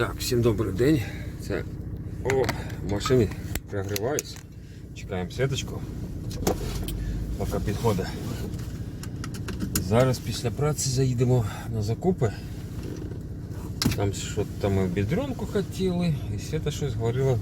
Так, всім добрий день. Це о, машини прогріваються. Чекаємо світочку. Поки підходить. Зараз після праці заїдемо на закупи. Там що там ми в бідрюнку хотіли, і Свята щось говорила.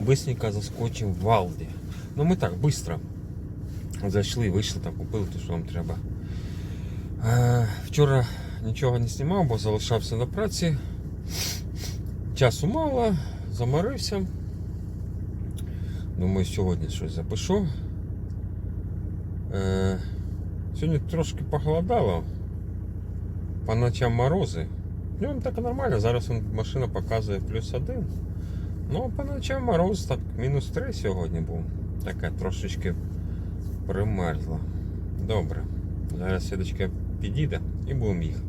Бистренько заскочимо в Алді. Ну ми так, швидко. Зайшли, вийшли, там купили те, що нам треба. Е, вчора нічого не знімав, бо залишався на праці. Часу мало, заморився. Думаю, сьогодні щось запишу. Е, сьогодні трошки похолодало. По ночам морози. Днем так нормально. Зараз машина показує плюс один. Ну, по ночам мороз так мінус три сьогодні був. Таке трошечки примерзла. Добре. Зараз сідочка підійде і будемо їхати.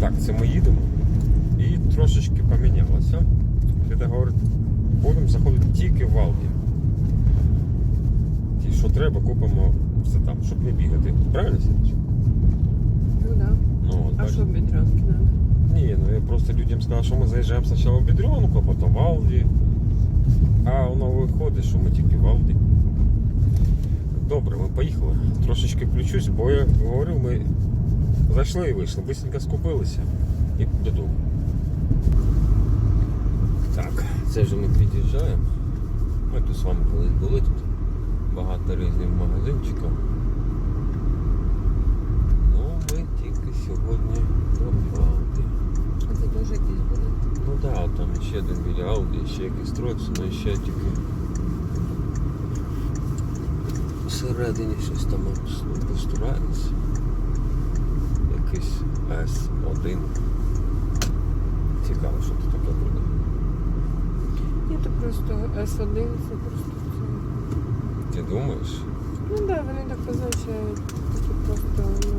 Так, це ми їдемо. І трошечки помінялося. Свята говорить, будемо заходити тільки в Алді. Ті, що треба, купимо все там, щоб не бігати. Правильно, Сідочка? Ну да. Ну, от, А бачиш. что бедренки надо? Ні, ну я просто людям сказав, що ми заїжджаємо спочатку в Бідрюнку, а потім в Алді. А воно виходить, що ми тільки в Алді. Добре, ми поїхали. Трошечки включусь, бо я говорив, ми зайшли і вийшли, бисенько скупилися і додому. Так, це вже ми під'їжджаємо. Ми тут з вами колись були тут. Багато різних магазинчиків. Ну, ми тільки сьогодні в Алді. А це теж якісь були? Ну так, да, там ще один біля Ауді, ще якийсь строїться, але ще тільки всередині щось там постарається. Якийсь С1. Цікаво, що тут таке буде. Ні, то просто С1, це просто це. Ти думаєш? Ну так, да, вони так позначають. Такі просто, ну.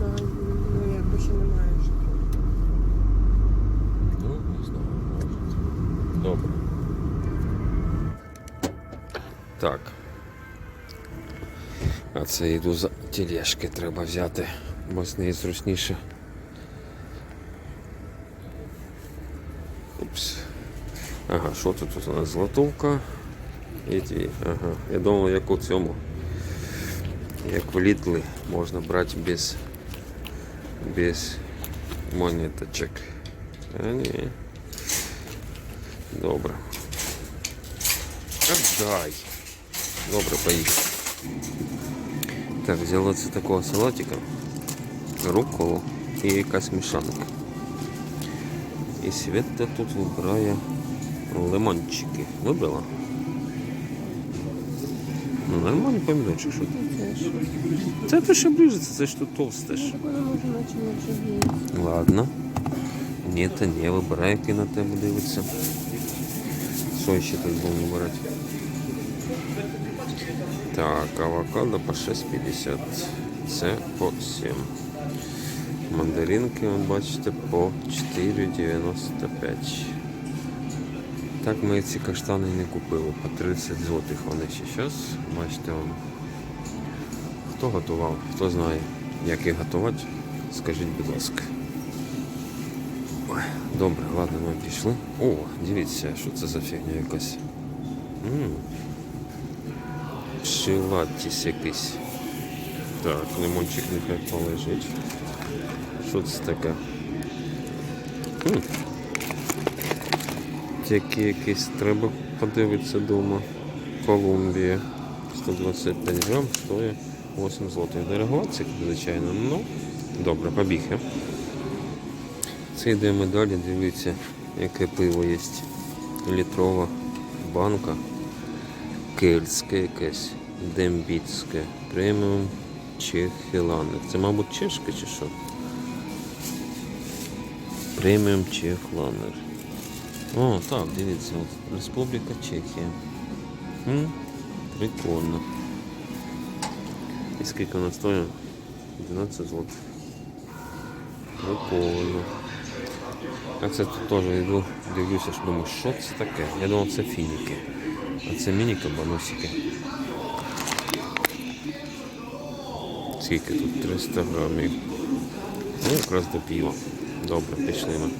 Да, ну якби ще немає. що. Ну, не знаю, може. Добре. Так. А це йду за тележки треба взяти, бо з неї зручніше. Ага, що тут у нас злотовка? І ті. Ага. Я думав, як у цьому. Як в Літлі можна брати без, без монеточок. А ні. Добре. Отдай. Добре, поїхали. Так, взяла це такого салатика, руколу і якась мішанка. І Света тут вибирає лимончики. Вибрала? Ну, нормальний помідорчик, що ти? Це. Це ти ближиться, це ж тут товсте. Так не. Ладно. Ні, та ні, вибирай, який на тебе дивиться. Що ще тут будемо вибирати? Так, авокадо по 6,50. Це по 7. Мандаринки, ви бачите, по 4,95. Так ми ці каштани не купили. По 30 злотих вони ще зараз. Бачите, он. хто готував, хто знає, як їх готувати, скажіть, будь ласка. Добре, ладно, ми пішли. О, дивіться, що це за фігня якась. М. Шилатіс якийсь. Так, лимончик нехай полежить. Що це таке? М. Такі якісь треба подивитися вдома. Колумбія. 125 грам стоїть 8 злотих. Дороговатися, звичайно, ну добре, побіг я. Це йдемо далі, дивіться, яке пиво є. Літрова банка. Кельтське якесь, дембіцьке, преміум чехіланер. Це, мабуть, чешка чи що? Преміум чехланер. О, так, дивіться, от Республіка Чехія. М? Прикольно. І скільки вона стоїть? 12 злотих. Прикольно. А це тут теж йду, дивлюся, що думаю, що це таке? Я думав, це фініки. А це міні-кабаносики. Скільки тут? 300 грамів. Ну, якраз до пива. Добре, пішли ми.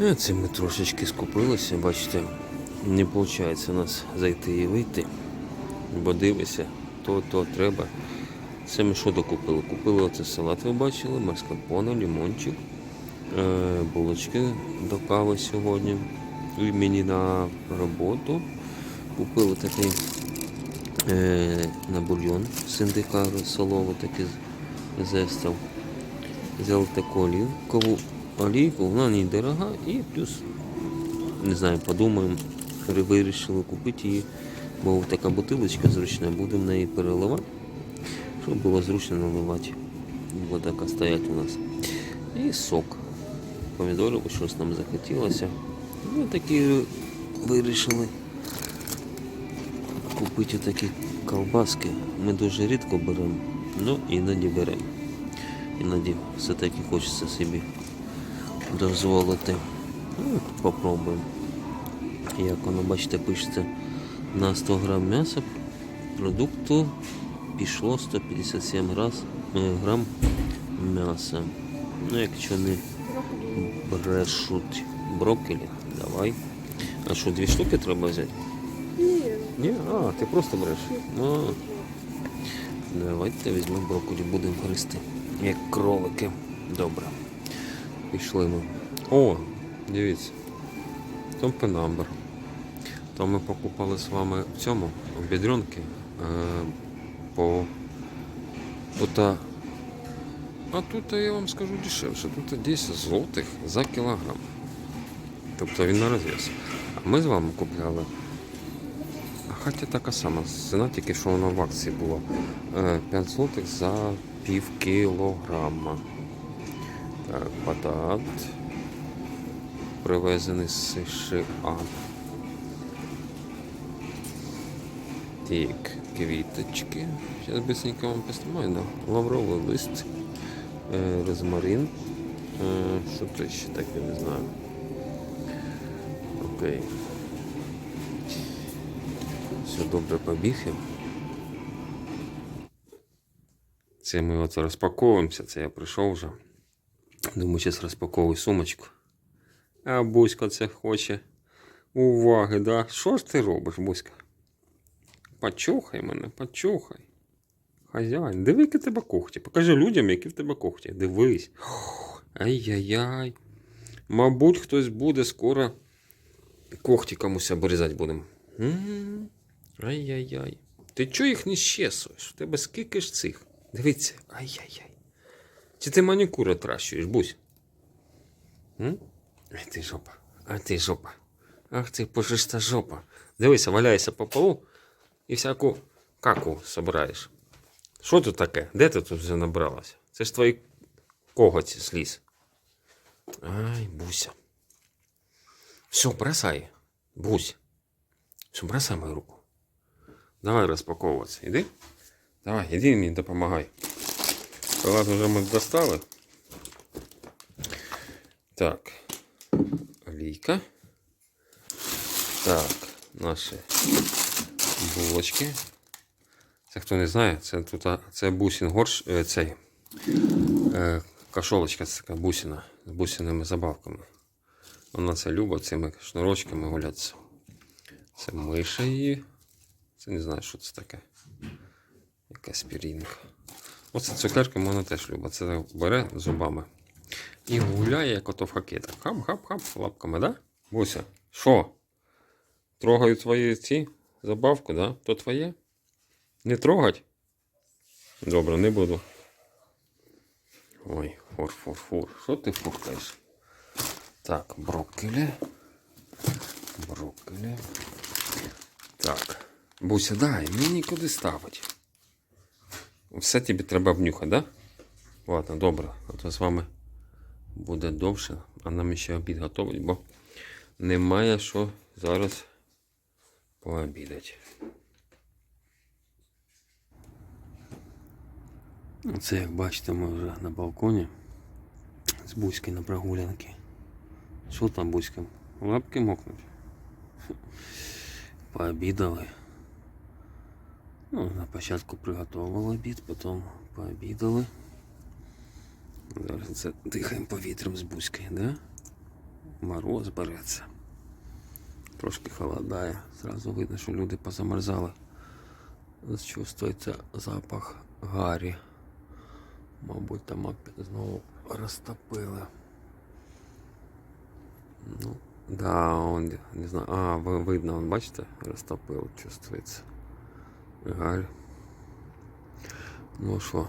А це ми трошечки скупилися, бачите, не виходить у нас зайти і вийти. Бо дивися, то, то треба. Це ми що докупили? Купили оце салат, ви бачили, маскарпоне, лимончик, е, булочки до кави сьогодні. І мені на роботу купили такий е, на бульйон з індика солову такий зестав. Взяли таку олівкову олійку, вона не дорога і плюс, не знаю, подумаємо, вирішили купити її, бо така бутилочка зручна, будемо неї переливати, щоб було зручно наливати. Вода така стоять у нас. І сок. Помідорів, щось нам захотілося. Ну, такі вирішили купити такі ковбаски. Ми дуже рідко беремо, ну іноді беремо. Іноді все-таки хочеться собі дозволити. Ну, попробуємо. Як воно, бачите, пишеться на 100 грам м'яса продукту пішло 157 раз, е, грам м'яса. Ну, якщо не брешуть брокколі, давай. А що, дві штуки треба взяти? Ні. Ні, а, ти просто береш. Ну, давайте візьмемо брокколі, будемо гристи. Як кролики. Добре. Пішли ми. О, дивіться. Топенамбер. То ми покупали з вами в цьому, в бідрюнки. Е, по. Тут, а а тут я вам скажу дешевше. Тут 10 злотих за кілограм. Тобто він на розв'яз. А ми з вами купляли а Хоча така сама ціна, тільки що вона в акції була. Е, 5 злотих за пів кілограма. Так, батат. Привезений з США. Так, квіточки. Зараз быстренько вам поснімаю, да. Лавровий лист, е, розмарин. Е, що то ще таке, не знаю. Окей. Все добре побіги. Це ми от розпаковуємося, це я прийшов вже. Думаю, зараз розпаковую сумочку. А Буська це хоче. Уваги, да? Що ж ти робиш, Буська? Почухай мене, почухай. Хазяїн, диви, які тебе когті. Покажи людям, які в тебе когті. Дивись. Ай-яй-яй. Мабуть, хтось буде скоро когті комусь обрізати будемо. Ай-яй-яй. Ти чого їх не щесуєш? В тебе скільки ж цих? Дивіться. Ай-яй-яй. Чи ти манікюр отращуєш, бусь? Ай ти жопа. Ай ти жопа. Ах ти пушиста жопа. Дивися, валяйся по полу і всяку каку собираєш. Що тут таке? Де ти тут вже набралася? Це ж твої коготі сліз. Ай, буся. Все, бросай. Бусь. Все, бросай мою руку. Давай розпаковуватися. Іди. Давай, іди мені допомагай. Салат вже ми достали. Так. Олійка. Так, наші булочки. Це хто не знає, це тут це бусин горш, е, цей е, кашолочка, це така бусина з бусиними забавками. Вона це любить цими шнурочками гулятися. Це миша її. Це не знаю, що це таке. Якась пірінка. Оце цукерки вона теж любить. Це бере зубами. І гуляє, як ото в хакетах. Хап-хап-хап лапками, да? Буся, що? Трогаю твої ці забавку, да? То твоє? Не трогать? Добре, не буду. Ой, фур-фур-фур. Що ти фуркаєш? Так, брокколі. Брокколі. Так. Буся, дай, мені куди ставить. Все тобі треба обнюхати, да? Ладно, добре. А то з вами буде довше, а нам ще обід готовить, бо немає що зараз пообідати. Це, як бачите, ми вже на балконі з Буською на прогулянки. Що там, Буська? Лапки мокнуть. Пообідали. Ну, на початку приготували обід, потім пообідали. Зараз це дихаємо повітрям з бузькою, да? Мороз береться. Трошки холодає. Зразу видно, що люди позамерзали. Чувствується запах гарі. Мабуть, там знову розтопили. Ну, да, он, не знаю. А, видно, он, бачите, розтопив, чувствується. Гарь. Ну що,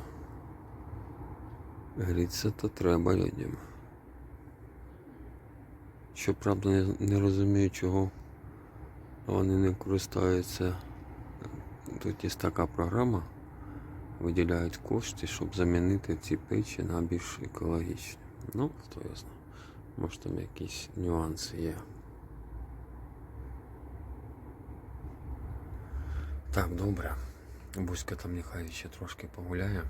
гріться то треба людям. Щоправда, не, не розумію, чого вони не користуються. Тут є така програма, виділяють кошти, щоб замінити ці печі на більш екологічні. Ну, хто я знає. Може там якісь нюанси є. Так, добре. Бузька там нехай ще трошки погуляє.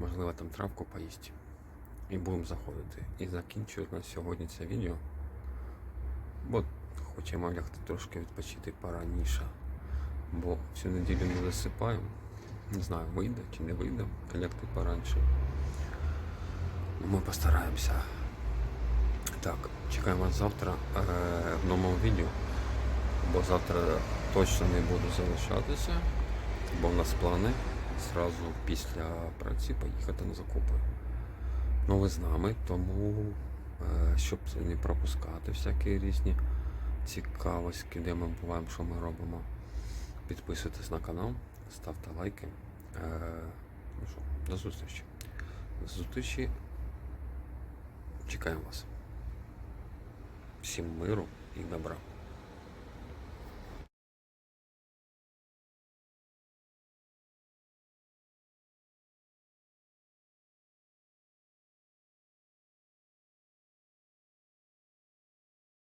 Можливо, там травку поїсть. І будемо заходити. І закінчую на сьогодні це відео. Бо хочемо лягти трошки відпочити пораніше. Бо всю неділю не засипаємо. Не знаю, вийде чи не вийде лягти пораніше. Ми постараємося. Так, чекаємо вас завтра е, в новому відео. Бо завтра точно не буду залишатися, бо в нас плани зразу після праці поїхати на закупи. Ну ви з нами, тому е, щоб не пропускати всякі різні цікавості, де ми буваємо, що ми робимо. Підписуйтесь на канал, ставте лайки. Е, ну що, до зустрічі. До зустрічі. Чекаємо вас. Всім миру і добра.